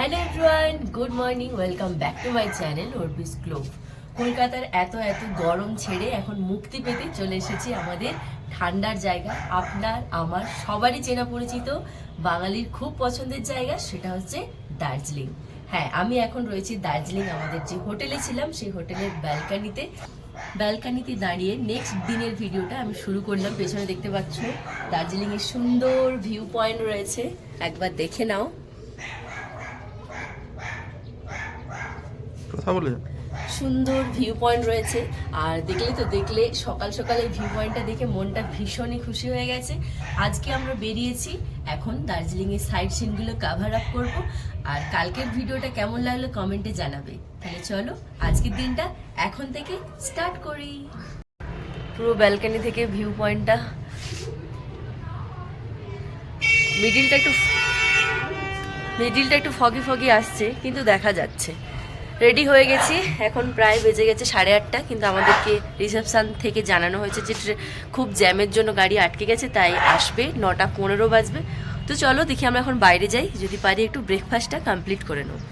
Hello everyone good morning welcome back to my channel Orbis Globe কলকাতার এত এত গরম ছেড়ে এখন মুক্তি পেতে চলে এসেছি আমাদের ঠান্ডার জায়গা, আপনার, আমার, সবারই চেনা পরিচিত, বাঙালির খুব পছন্দের জায়গা, সেটা হচ্ছে দার্জিলিং। হ্যাঁ আমি এখন রয়েছি দার্জিলিং, আমাদের যে হোটেলে ছিলাম, সেই হোটেলের ব্যালকানিতে। ব্যালকানিতে দাঁড়িয়ে নেক্সট দিনের ভিডিওটা আমি শুরু করলাম। পেছনে দেখতে পাচ্ছ, দার্জিলিংয়ের সুন্দর ভিউ পয়েন্ট রয়েছে। একবার দেখে নাও। কথা বলে। সুন্দর ভিউ পয়েন্ট রয়েছে। আর দেখলে তো দেখলে, সকাল সকাল ভিউ পয়েন্টটা দেখে মনটা ভীষণই খুশি হয়ে গেছে। আজকে আমরা বেরিয়েছি, এখন দার্জিলিং এর সাইড সিনগুলো কাভার আপ করব। আর কালকের ভিডিওটা কেমন লাগল কমেন্টে জানাবে। তাহলে চলো, আজকের দিনটা এখন থেকে স্টার্ট করি। পুরো ব্যালকনি থেকে ভিউ পয়েন্টটা মিডিলটা একটু মিডিলটা একটু ফগি ফগি আসছে, কিন্তু দেখা যাচ্ছে। রেডি হয়ে গেছি। এখন প্রায় বেজে গেছে সাড়ে আটটা, কিন্তু আমাদেরকে রিসেপশান থেকে জানানো হয়েছে যে খুব জ্যামের জন্য গাড়ি আটকে গেছে, তাই আসবে, নটা পনেরো বাজবে। তো চলো দেখি আমরা এখন বাইরে যাই, যদি পারি একটু ব্রেকফাস্টটা কমপ্লিট করে নেব।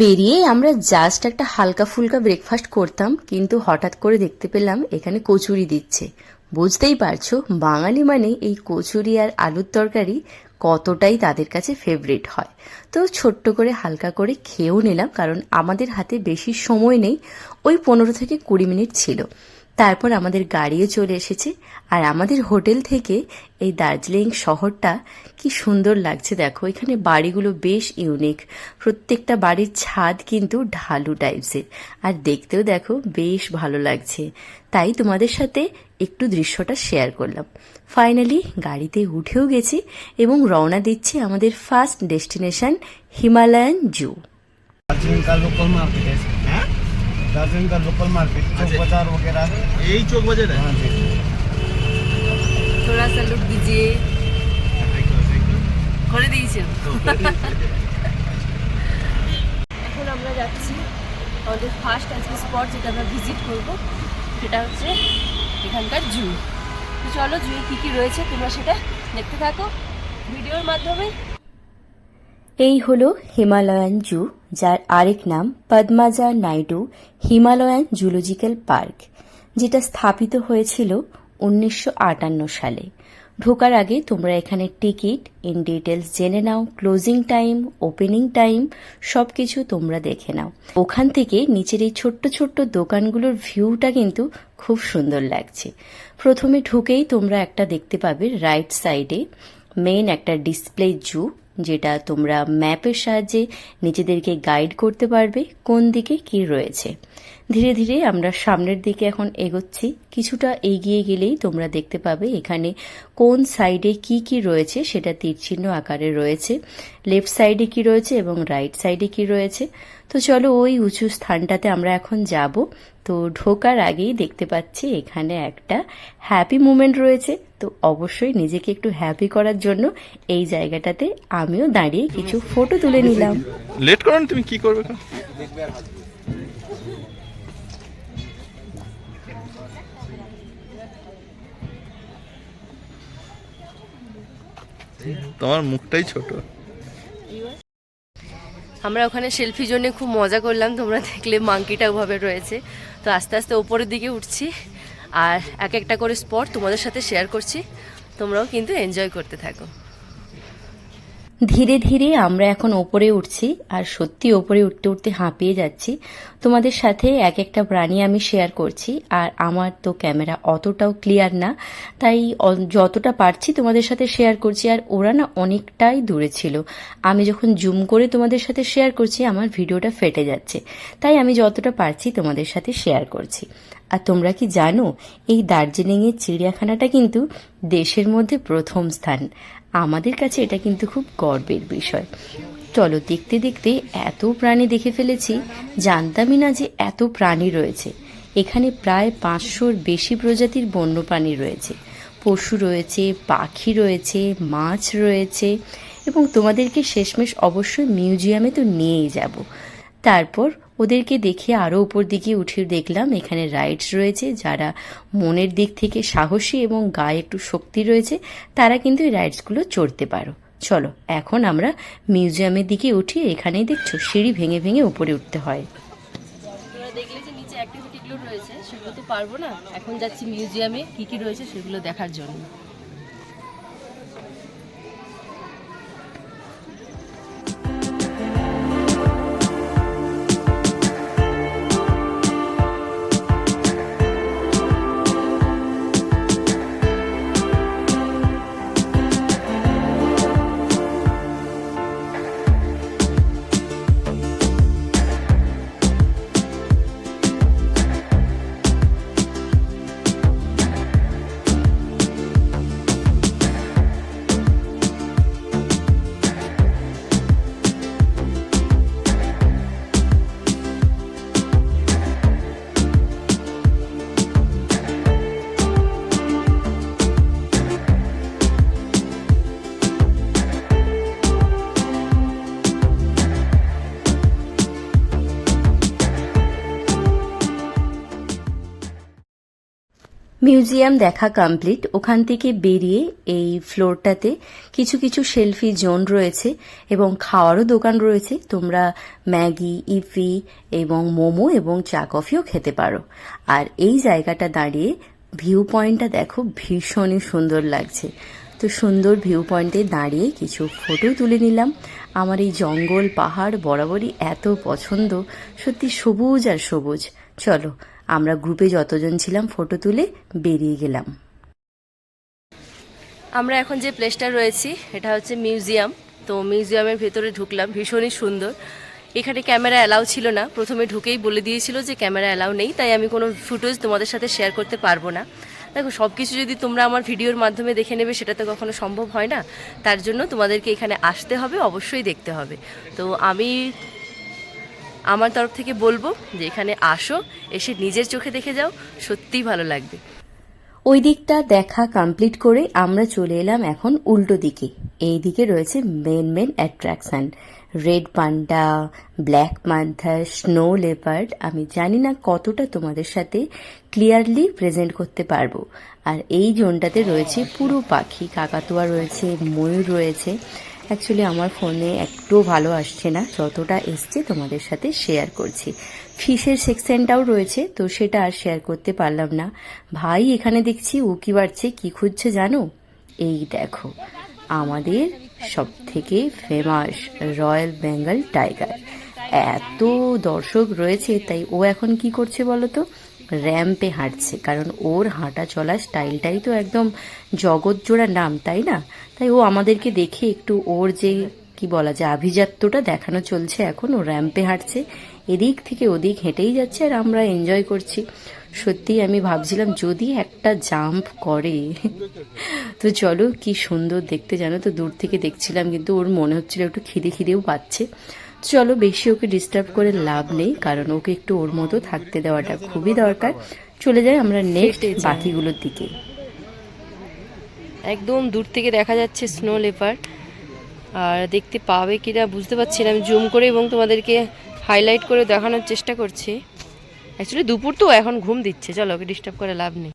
বেরিয়ে আমরা জাস্ট একটা হালকা ফুলকা ব্রেকফাস্ট করতাম, কিন্তু হঠাৎ করে দেখতে পেলাম এখানে কচুরি দিচ্ছে। বুঝতেই পারছ, বাঙালি মানে এই কচুরি আর আলুর তরকারি কতটাই তাদের কাছে ফেভারিট হয়। তো ছোট্ট করে হালকা করে খেয়েও নিলাম, কারণ আমাদের হাতে বেশি সময় নেই, ওই পনেরো থেকে কুড়ি মিনিট ছিল। তারপর আমাদের গাড়িও চলে এসেছে। আর আমাদের হোটেল থেকে এই দার্জিলিং শহরটা কি সুন্দর লাগছে দেখো। এখানে বাড়িগুলো বেশ ইউনিক প্রত্যেকটা বাড়ির ছাদ কিন্তু ঢালু টাইপসের আর দেখতেও দেখো বেশ ভালো লাগছে। তাই তোমাদের সাথে একটু দৃশ্যটা শেয়ার করলাম। ফাইনালি গাড়িতে উঠেও গেছি এবং রওনা দিচ্ছি আমাদের first destination Himalayan zoo Darjeeling का लोकल मार्केट चौक अच्छा। बाजार वगैरह है এই চোখ বাজারে हाँ जी থোড়া সা লুক দিজিয়ে করে দিয়েছে এখন আমরা যাচ্ছি আমাদের ফার্স্ট আজকে স্পট যেটা আমরা ভিজিট করব সেটা হচ্ছে এখানকার জু তো চলো জুয়ে কী কী রয়েছে তোমরা সেটা দেখতে থাকো ভিডিওর মাধ্যমে এই হলো হিমালয়ান জু যার আরেক নাম Padmaja Naidu Himalayan zoological park, যেটা স্থাপিত হয়েছিল উনিশশো আটান্ন সালে। ঢোকার আগে তোমরা এখানে টিকিট, ইন ডিটেলস জেনে নাও, ক্লোজিং টাইম, ওপেনিং টাইম সব কিছু তোমরা দেখে নাও। ওখান থেকে নিচের এই ছোট্ট ছোট্ট দোকানগুলোর ভিউটা কিন্তু খুব সুন্দর লাগছে। প্রথমে ঢুকেই তোমরা একটা দেখতে পাবে, রাইট সাইডে, মেইন একটা ডিসপ্লে জু যেটা তোমরা ম্যাপের সাহায্যে নিজেদেরকে গাইড করতে পারবে কোন দিকে কি রয়েছে। ধীরে ধীরে আমরা সামনের দিকে এখন এগোচ্ছি। কিছুটা এগিয়ে গেলেই তোমরা দেখতে পাবে এখানে কোন সাইডে কি কি রয়েছে সেটা তীরচিহ্ন আকারে রয়েছে। লেফট সাইডে কি রয়েছে এবং রাইট সাইডে কি রয়েছে। তো চলো ওই উঁচু স্থানটাতে আমরা এখন যাব। তো ঢোকার আগেই দেখতে পাচ্ছি এখানে একটা হ্যাপি মুমেন্ট রয়েছে। তো অবশ্যই নিজেকে একটু হ্যাপি করার জন্য এই জায়গাটাতে আমিও দাঁড়িয়ে কিছু ফটো তুলে নিলাম। লেট করো না তুমি কি করবে? তোমার মুখটাই ছোট। আমরা ওখানে সেলফি জন্য খুব মজা করলাম, তোমরা দেখলে মাংকিটা ওভাবে রয়েছে। তো আস্তে আস্তে ওপরের দিকে উঠছি, আর এক একটা করে স্পট তোমাদের সাথে শেয়ার করছি, তোমরাও কিন্তু এনজয় করতে থাকো। ধীরে ধীরে আমরা এখন ওপরে উঠছি আর সত্যি ওপরে উঠতে উঠতে হাঁপিয়ে যাচ্ছি। তোমাদের সাথে এক একটা প্রাণী আমি শেয়ার করছি আর আমার তো ক্যামেরা অতটাও ক্লিয়ার না। তাই যতটা পারছি তোমাদের সাথে শেয়ার করছি আর ওরা না অনেকটাই দূরে ছিল। আমি যখন জুম করে তোমাদের সাথে শেয়ার করছি, আমার ভিডিওটা ফেটে যাচ্ছে। তাই আমি যতটা পারছি তোমাদের সাথে শেয়ার করছি। আর তোমরা কি জানো, এই দার্জিলিংয়ের চিড়িয়াখানাটা কিন্তু দেশের মধ্যে প্রথম স্থান। আমাদের কাছে এটা কিন্তু খুব গর্বের বিষয়। চলো দেখতে দেখতে এত প্রাণী দেখে ফেলেছি, জানতামই না যে এত প্রাণী রয়েছে। এখানে প্রায় পাঁচশোর বেশি প্রজাতির বন্যপ্রাণী রয়েছে। পশু রয়েছে, পাখি রয়েছে, মাছ রয়েছে এবং তোমাদেরকে শেষমেশ অবশ্যই মিউজিয়ামে তো নিয়েই যাব। তারপর ওদেরকে দেখে আরও উপর দিকে উঠে দেখলাম, এখানে রাইডস রয়েছে যারা মনের দিক থেকে সাহসী এবং গায়ে একটু শক্তি রয়েছে, তারা কিন্তু এই রাইডসগুলো চড়তে পারো। চলো, এখন আমরা মিউজিয়ামের দিকে উঠি, এখানেই দেখছ সিঁড়ি ভেঙে ভেঙে উপরে উঠতে হয়। দেখলে রয়েছে, সেগুলো তো পারব না। এখন যাচ্ছি মিউজিয়ামে, কি কি রয়েছে সেগুলো দেখার জন্য। মিউজিয়াম দেখা কমপ্লিট। ওখান থেকে বেরিয়ে এই ফ্লোরটাতে কিছু কিছু সেলফি জোন রয়েছে এবং খাওয়ারও দোকান রয়েছে। তোমরা ম্যাগি, ইফি এবং মোমো এবং চা কফিও খেতে পারো। আর এই জায়গাটা দাঁড়িয়ে ভিউ পয়েন্টটা দেখো, ভীষণই সুন্দর লাগছে। তো সুন্দর ভিউ পয়েন্টে দাঁড়িয়ে কিছু ফটো তুলে নিলাম। আমার এই জঙ্গল, পাহাড় বরাবরই এত পছন্দ। সত্যি সবুজ আর সবুজ। চলো আমরা গ্রুপে যতজন ছিলাম ফটো তুলে বেরিয়ে গেলাম। আমরা এখন যে প্লেসটা রয়েছি, এটা হচ্ছে মিউজিয়াম তো মিউজিয়ামের ভেতরে ঢুকলাম, ভীষণই সুন্দর। এখানে ক্যামেরা অ্যালাউ ছিল না। প্রথমে ঢুকেই বলে দিয়েছিল যে ক্যামেরা অ্যালাউ নেই, তাই আমি কোনো ফুটেজ তোমাদের সাথে শেয়ার করতে পারব না। দেখো সব কিছু যদি তোমরা আমার ভিডিওর মাধ্যমে দেখে নেবে, সেটা তো কখনো সম্ভব হয় না। তার জন্য তোমাদেরকে এখানে আসতে হবে, অবশ্যই দেখতে হবে। তো আমি আমার তরফ থেকে বলব যে এখানে আসো, এসে নিজের চোখে দেখে যাও, সত্যিই ভালো লাগবে। ওই দিকটা দেখা কমপ্লিট করে আমরা চলে এলাম এখন উল্টো দিকে। এই দিকে রয়েছে main main attraction red panda black panther snow leopard আমি জানি না কতটা তোমাদের সাথে ক্লিয়ারলি প্রেজেন্ট করতে পারব। আর এই জোনটাতে রয়েছে পুরো পাখি, কাকাতুয়া রয়েছে, ময়ূর রয়েছে। অ্যাকচুয়ালি আমার ফোনে একটুও ভালো আসছে না। যতটা এসছে তোমাদের সাথে শেয়ার করছি। ফিশের সেকশনটাও রয়েছে, তো সেটা আর শেয়ার করতে পারলাম না। ভাই, এখানে দেখছি উকি বাড়ছে, কি খুঁজছে জানো? এই দেখো, আমাদের সব থেকে ফেমাস রয়্যাল বেঙ্গল টাইগার এত দর্শক রয়েছে, তাই ও এখন কি করছে বলো তো? র্যাম্পে হাঁটছে। কারণ ওর হাঁটা চলার স্টাইলটাই তো একদম জগৎ জোড়া নাম, তাই না? তাই ও আমাদেরকে দেখে একটু ওর যে, কি বলা যায়, আভিজাত্যটা দেখানো চলছে এখন। ও র্যাম্পে হাঁটছে, এদিক থেকে ওদিক হেঁটেই যাচ্ছে আর আমরা এনজয় করছি। সত্যি আমি ভাবছিলাম, যদি একটা জাম্প করে, তো চলো কি সুন্দর দেখতে। জানো তো, দূর থেকে দেখছিলাম, কিন্তু ওর মনে হচ্ছিল একটু খিদে খিদেও পাচ্ছে। চলো বেশি ওকে ডিস্টার্ব করে লাভ নেই কারণ ওকে একটু ওর মতো থাকতে দেওয়াটা খুবই দরকার। চলে যাই আমরা নেক্সট। বাকিগুলোর দিকে। একদম দূর থেকে দেখা যাচ্ছে স্নো লেপার আর দেখতে পাবে কিনা বুঝতে পারছি না আমি জুম করে এবং তোমাদেরকে হাইলাইট করে দেখানোর চেষ্টা করছি। অ্যাকচুয়ালি দুপুর তো এখন ঘুম দিচ্ছে চলো ওকে ডিস্টার্ব করে লাভ নেই।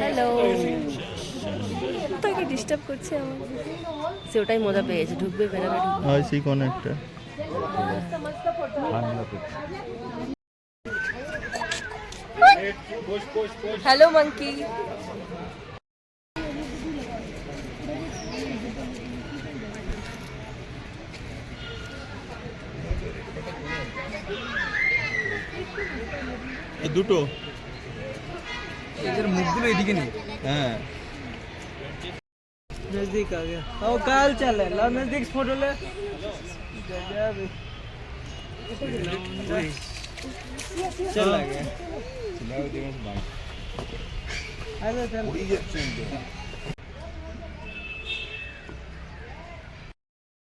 হ্যালো তাকে ডিস্টার্ব করছে আমার সে ওটাই মজা পেয়েছে ঢুকবে বেরোবে ঢুকবে। হয় সেই কোনো একটা হ্যালো মাঙ্কি এই দুটো। এদের মুখগুলো এদিকে নেই। হ্যাঁ। नजदीक आ गया आओ काल चल है ला नजदीक फोटो ले चल आ गया हेलो चल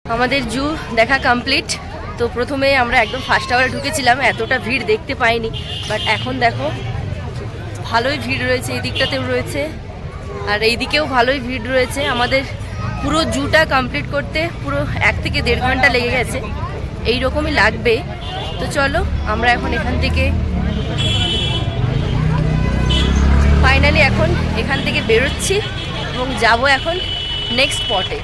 আমাদের জু দেখা কমপ্লিট তো প্রথমে আমরা একদম ফার্স্ট আওয়ারে ঢুকেছিলাম এতটা ভিড় দেখতে পাইনি বাট এখন দেখো ভালোই ভিড় রয়েছে এই দিকটাতেও রয়েছে আর এইদিকেও ভালোই ভিড় রয়েছে। আমাদের পুরো জুটা কমপ্লিট করতে পুরো এক থেকে দেড় ঘণ্টা লেগে গেছে। এই রকমই লাগবে। তো চলো, আমরা এখন এখান থেকে ফাইনালি এখন এখান থেকে বেরোচ্ছি এবং যাব এখন নেক্সট স্পটে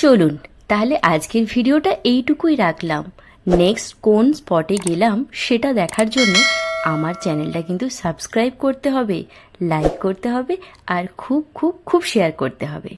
চলুন, তাহলে আজকের ভিডিওটা এইটুকুই রাখলাম। নেক্সট কোন স্পটে গেলাম সেটা দেখার জন্য আমার চ্যানেলটা কিন্তু সাবস্ক্রাইব করতে হবে, লাইক করতে হবে আর খুব খুব খুব শেয়ার করতে হবে।